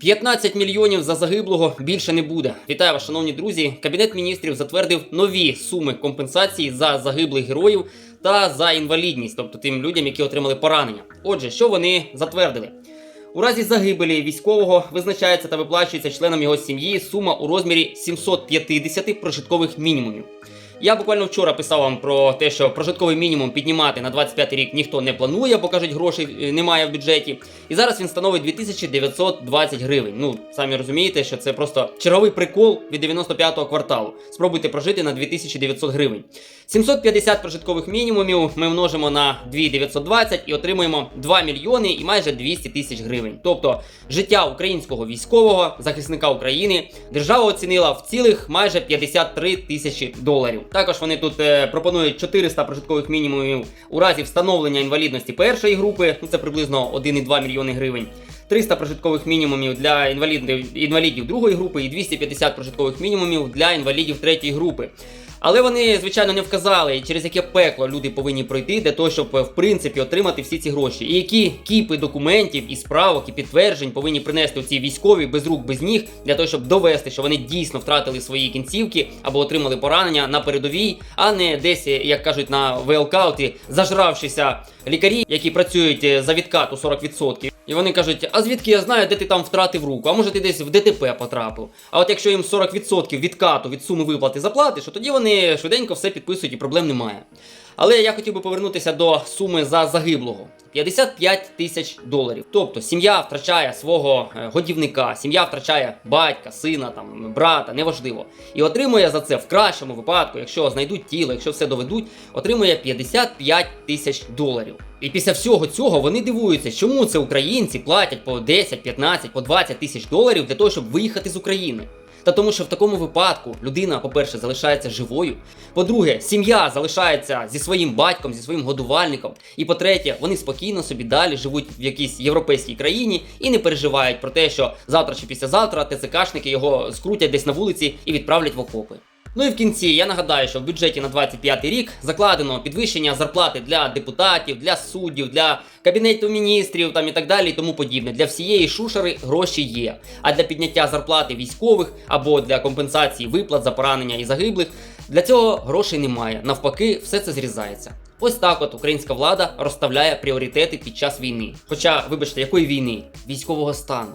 15 мільйонів за загиблого більше не буде. Вітаю вас, шановні друзі. Кабінет міністрів затвердив нові суми компенсації за загиблих героїв та за інвалідність, тобто тим людям, які отримали поранення. Отже, що вони затвердили? У разі загибелі військового визначається та виплачується членам його сім'ї сума у розмірі 750 прожиткових мінімумів. Я буквально вчора писав вам про те, що прожитковий мінімум піднімати на 25 рік ніхто не планує, бо кажуть, грошей е, немає в бюджеті. І зараз він становить 2920 гривень. Ну, самі розумієте, що це просто черговий прикол від 95-го кварталу. Спробуйте прожити на 2900 гривень. 750 прожиткових мінімумів ми множимо на 2920 і отримуємо 2 мільйони і майже 200 тисяч гривень. Тобто життя українського військового захисника України держава оцінила в цілих майже 53 тисячі доларів. Також вони тут е, пропонують 400 прожиткових мінімумів у разі встановлення інвалідності першої групи, ну це приблизно 1,2 мільйони гривень. 300 прожиткових мінімумів для інвалідів, інвалідів другої групи і 250 прожиткових мінімумів для інвалідів третьої групи. Але вони, звичайно, не вказали, через яке пекло люди повинні пройти для того, щоб в принципі отримати всі ці гроші. І які кіпи документів і справок і підтверджень повинні принести ці військові без рук, без ніг, для того, щоб довести, що вони дійсно втратили свої кінцівки або отримали поранення на передовій, а не десь, як кажуть на ВЛК-оті, зажравшися лікарі, які працюють е, за відкату 40%. І вони кажуть: а звідки я знаю, де ти там втратив руку? А може ти десь в ДТП потрапив? А от якщо їм 40% відкату від суми виплати заплатиш, то тоді вони швиденько все підписують і проблем немає. Але я хотів би повернутися до суми за загиблого. 55 тисяч доларів. Тобто сім'я втрачає свого е, годівника, сім'я втрачає батька, сина, там, брата, неважливо. І отримує за це в кращому випадку, якщо знайдуть тіло, якщо все доведуть, отримує 55 тисяч доларів. І після всього цього вони дивуються, чому це українці платять по 10, 15, по 20 тисяч доларів для того, щоб виїхати з України. Та тому, що в такому випадку людина, по-перше, залишається живою. По-друге, сім'я залишається зі своїм батьком, зі своїм годувальником. І по-третє, вони спокійно собі далі живуть в якійсь європейській країні і не переживають про те, що завтра чи післязавтра ТЦКшники його скрутять десь на вулиці і відправлять в окопи. Ну і в кінці я нагадаю, що в бюджеті на 25 рік закладено підвищення зарплати для депутатів, для суддів, для кабінету міністрів там і так далі, і тому подібне. Для всієї шушери гроші є. А для підняття зарплати військових або для компенсації виплат за поранення і загиблих для цього грошей немає. Навпаки, все це зрізається. Ось так от українська влада розставляє пріоритети під час війни. Хоча, вибачте, якої війни? Військового стану.